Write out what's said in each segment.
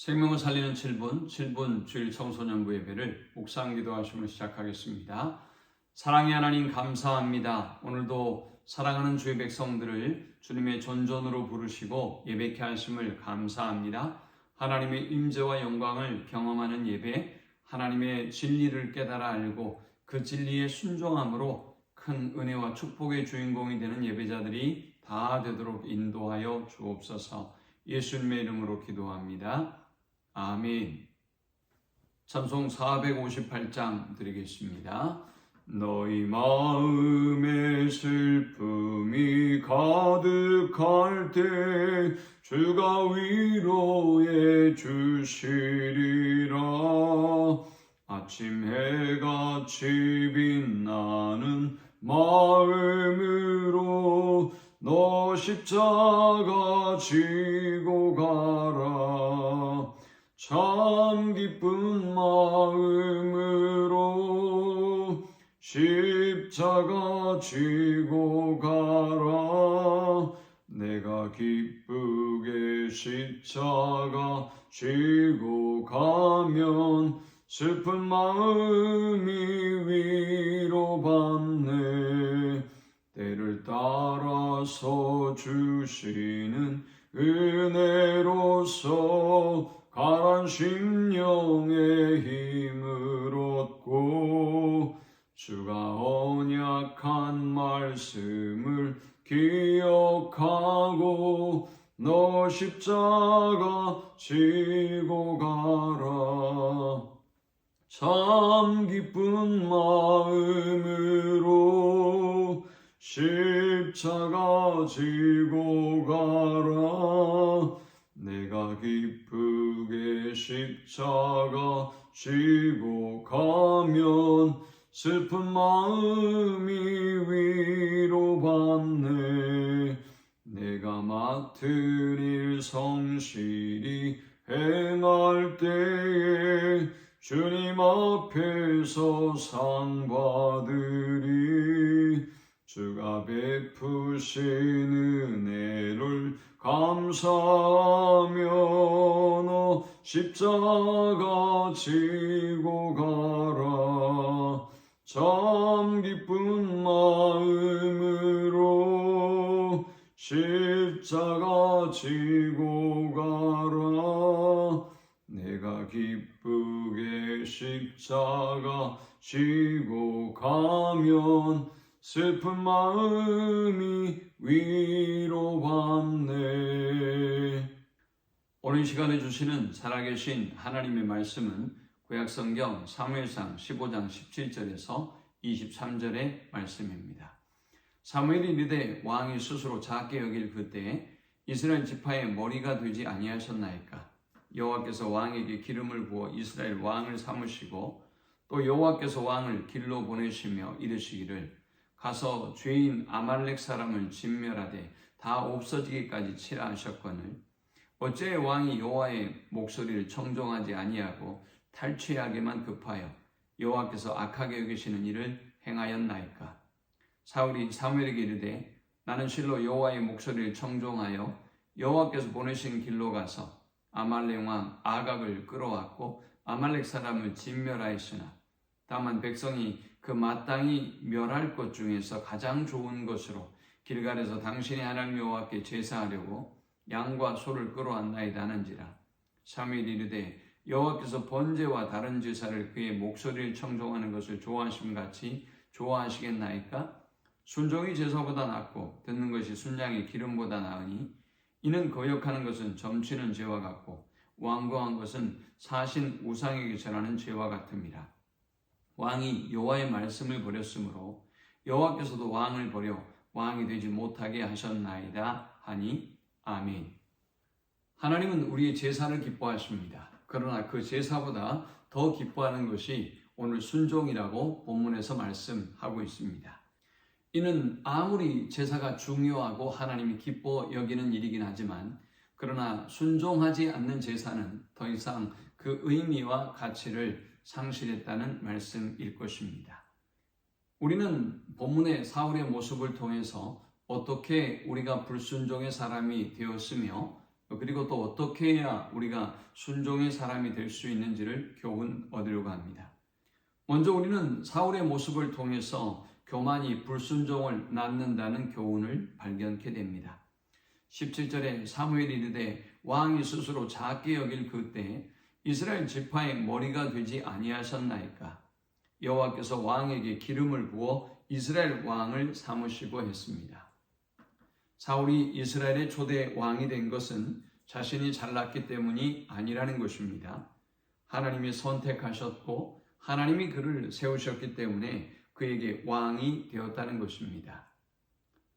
생명을 살리는 7분, 7분 주일 청소년부 예배를 묵상 기도하심을 시작하겠습니다. 사랑의 하나님 감사합니다. 오늘도 사랑하는 주의 백성들을 주님의 전전으로 부르시고 예배케 하심을 감사합니다. 하나님의 임재와 영광을 경험하는 예배, 하나님의 진리를 깨달아 알고 그 진리에 순종함으로 큰 은혜와 축복의 주인공이 되는 예배자들이 다 되도록 인도하여 주옵소서. 예수님의 이름으로 기도합니다. 아멘. 찬송 458장 드리겠습니다. 너희 마음에 슬픔이 가득할 때 주가 위로해 주시리라 아침 해같이 빛나는 마음으로 너 십자가 지고 가라 참 기쁜 마음으로 십자가 지고 가라. 내가 기쁘게 십자가 지고 가면 슬픈 마음이 위로받네. 때를 따라서 주시는 은혜로서 가란 심령의 힘을 얻고 주가 언약한 말씀을 기억하고 너 십자가 지고 가라. 참 기쁜 마음으로 십자가 지고 가라 십자가 지고 가면 슬픈 마음이 위로받네. 내가 맡은 일 성실히 행할 때에 주님 앞에서 상 받으리 주가 베푸신 은혜를 감사하며 너 십자가 지고 가라 참 기쁜 마음으로 십자가 지고 가라 내가 기쁘게 십자가 지고 가면 슬픈 마음이 위로받네. 오늘 시간에 주시는 살아계신 하나님의 말씀은 구약성경 사무엘상 15장 17절에서 23절의 말씀입니다. 사무엘이 이르되 왕이 스스로 작게 여길 그때에 이스라엘 지파의 머리가 되지 아니하셨나이까 여호와께서 왕에게 기름을 부어 이스라엘 왕을 삼으시고 또 여호와께서 왕을 길로 보내시며 이르시기를 가서 죄인 아말렉 사람을 진멸하되 다 없어지기까지 치라 하셨거늘 어째 왕이 여호와의 목소리를 청종하지 아니하고 탈취하게만 급하여 여호와께서 악하게 여기시는 일을 행하였나이까? 사울이 사무엘에게 이르되 나는 실로 여호와의 목소리를 청종하여 여호와께서 보내신 길로 가서 아말렉 왕 아각을 끌어왔고 아말렉 사람을 진멸하였으나 다만 백성이 그 마땅히 멸할 것 중에서 가장 좋은 것으로 길갈에서 당신의 하나님 여호와께 제사하려고 양과 소를 끌어왔나이다 하는지라. 사무엘이 이르되 여호와께서 번제와 다른 제사를 그의 목소리를 청종하는 것을 좋아하심 같이 좋아하시겠나이까? 순종이 제사보다 낫고 듣는 것이 순양의 기름보다 나으니 이는 거역하는 것은 점치는 죄와 같고 완고한 것은 사신 우상에게 절하는 죄와 같음이라. 왕이 여호와의 말씀을 버렸으므로 여호와께서도 왕을 버려 왕이 되지 못하게 하셨나이다 하니 아멘. 하나님은 우리의 제사를 기뻐하십니다. 그러나 그 제사보다 더 기뻐하는 것이 오늘 순종이라고 본문에서 말씀하고 있습니다. 이는 아무리 제사가 중요하고 하나님이 기뻐 여기는 일이긴 하지만 그러나 순종하지 않는 제사는 더 이상 그 의미와 가치를 상실했다는 말씀일 것입니다. 우리는 본문의 사울의 모습을 통해서 어떻게 우리가 불순종의 사람이 되었으며 그리고 또 어떻게 해야 우리가 순종의 사람이 될 수 있는지를 교훈 얻으려고 합니다. 먼저 우리는 사울의 모습을 통해서 교만이 불순종을 낳는다는 교훈을 발견케 됩니다. 17절에 사무엘이 이르되 왕이 스스로 작게 여길 그때 이스라엘 지파의 머리가 되지 아니하셨나이까 여호와께서 왕에게 기름을 부어 이스라엘 왕을 삼으시고 했습니다. 사울이 이스라엘의 초대 왕이 된 것은 자신이 잘났기 때문이 아니라는 것입니다. 하나님이 선택하셨고 하나님이 그를 세우셨기 때문에 그에게 왕이 되었다는 것입니다.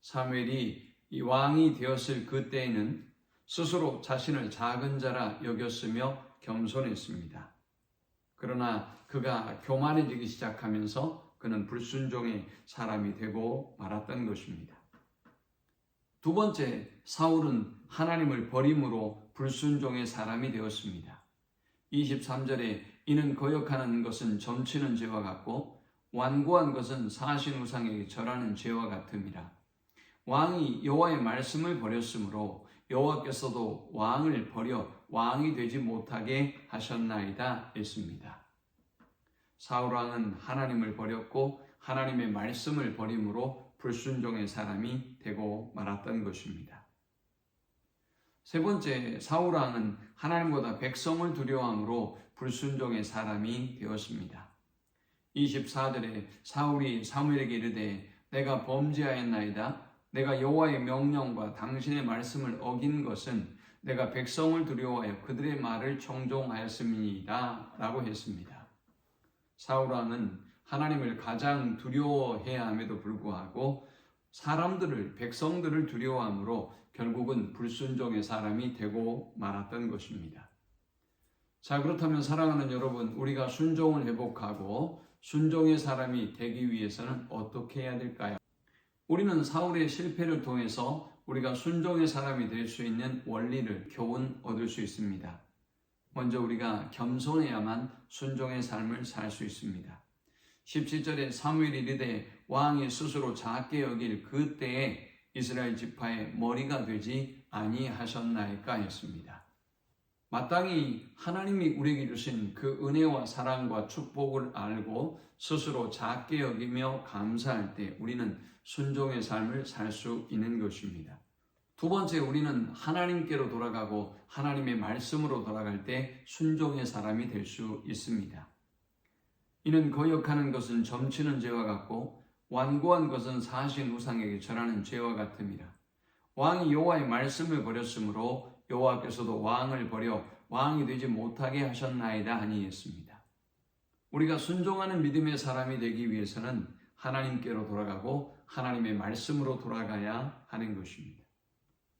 사무엘이 이 왕이 되었을 그때에는 스스로 자신을 작은 자라 여겼으며 겸손했습니다. 그러나 그가 교만해지기 시작하면서 그는 불순종의 사람이 되고 말았던 것입니다. 두 번째, 사울은 하나님을 버림으로 불순종의 사람이 되었습니다. 23절에 이는 거역하는 것은 점치는 죄와 같고 완고한 것은 사신 우상에게 절하는 죄와 같음이라. 왕이 여호와의 말씀을 버렸으므로 여호와께서도 왕을 버려 왕이 되지 못하게 하셨나이다 했습니다. 사울 왕은 하나님을 버렸고 하나님의 말씀을 버림으로 불순종의 사람이 되고 말았던 것입니다. 세 번째, 사울 왕은 하나님보다 백성을 두려워함으로 불순종의 사람이 되었습니다. 24절에 사울이 사무엘에게 이르되 내가 범죄하였나이다. 내가 여호와의 명령과 당신의 말씀을 어긴 것은 내가 백성을 두려워하여 그들의 말을 청종하였음이니이다. 라고 했습니다. 사울 왕은 하나님을 가장 두려워해야 함에도 불구하고 사람들을, 백성들을 두려워함으로 결국은 불순종의 사람이 되고 말았던 것입니다. 자, 그렇다면 사랑하는 여러분, 우리가 순종을 회복하고 순종의 사람이 되기 위해서는 어떻게 해야 될까요? 우리는 사울의 실패를 통해서 우리가 순종의 사람이 될 수 있는 원리를 교훈 얻을 수 있습니다. 먼저 우리가 겸손해야만 순종의 삶을 살 수 있습니다. 17절에 사무엘이 이르되 왕이 스스로 작게 여길 그때에 이스라엘 지파의 머리가 되지 아니하셨나이까 했습니다. 마땅히 하나님이 우리에게 주신 그 은혜와 사랑과 축복을 알고 스스로 작게 여기며 감사할 때 우리는 순종의 삶을 살 수 있는 것입니다. 두 번째, 우리는 하나님께로 돌아가고 하나님의 말씀으로 돌아갈 때 순종의 사람이 될 수 있습니다. 이는 거역하는 것은 점치는 죄와 같고 완고한 것은 사신 우상에게 절하는 죄와 같음이라. 왕이 여호와의 말씀을 버렸으므로 여호와께서도 왕을 버려 왕이 되지 못하게 하셨나이다 하니 했습니다. 우리가 순종하는 믿음의 사람이 되기 위해서는 하나님께로 돌아가고 하나님의 말씀으로 돌아가야 하는 것입니다.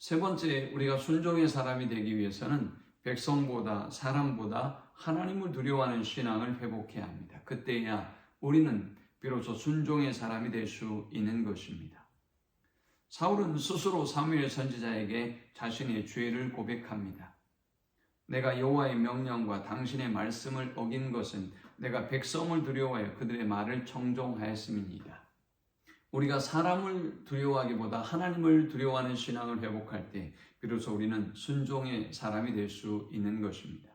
세 번째, 우리가 순종의 사람이 되기 위해서는 백성보다 사람보다 하나님을 두려워하는 신앙을 회복해야 합니다. 그때야 우리는 비로소 순종의 사람이 될 수 있는 것입니다. 사울은 스스로 사무엘 선지자에게 자신의 죄를 고백합니다. 내가 여호와의 명령과 당신의 말씀을 어긴 것은 내가 백성을 두려워하여 그들의 말을 청종하였음이니이다. 우리가 사람을 두려워하기보다 하나님을 두려워하는 신앙을 회복할 때 비로소 우리는 순종의 사람이 될 수 있는 것입니다.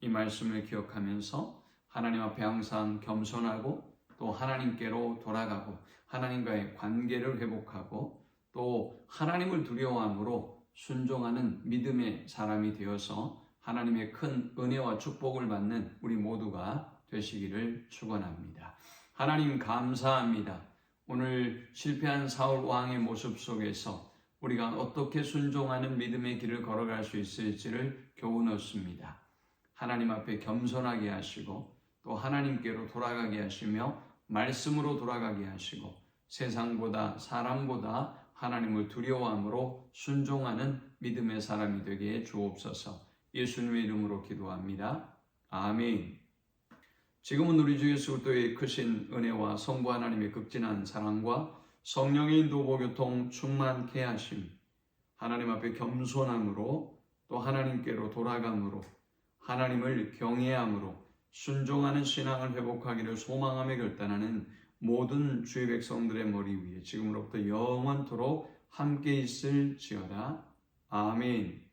이 말씀을 기억하면서 하나님 앞에 항상 겸손하고 또 하나님께로 돌아가고 하나님과의 관계를 회복하고 또 하나님을 두려워함으로 순종하는 믿음의 사람이 되어서 하나님의 큰 은혜와 축복을 받는 우리 모두가 되시기를 축원합니다. 하나님 감사합니다. 오늘 실패한 사울 왕의 모습 속에서 우리가 어떻게 순종하는 믿음의 길을 걸어갈 수 있을지를 교훈 얻습니다. 하나님 앞에 겸손하게 하시고 또 하나님께로 돌아가게 하시며 말씀으로 돌아가게 하시고 세상보다 사람보다 하나님을 두려워함으로 순종하는 믿음의 사람이 되게 주옵소서. 예수님의 이름으로 기도합니다. 아멘. 지금은 우리 주 예수 그리스도의 크신 은혜와 성부 하나님의 극진한 사랑과 성령의 인도 보교통 충만케 하심 하나님 앞에 겸손함으로 또 하나님께로 돌아감으로 하나님을 경외함으로 순종하는 신앙을 회복하기를 소망하며 결단하는 모든 주의 백성들의 머리 위에 지금으로부터 영원토록 함께 있을지어다. 아멘.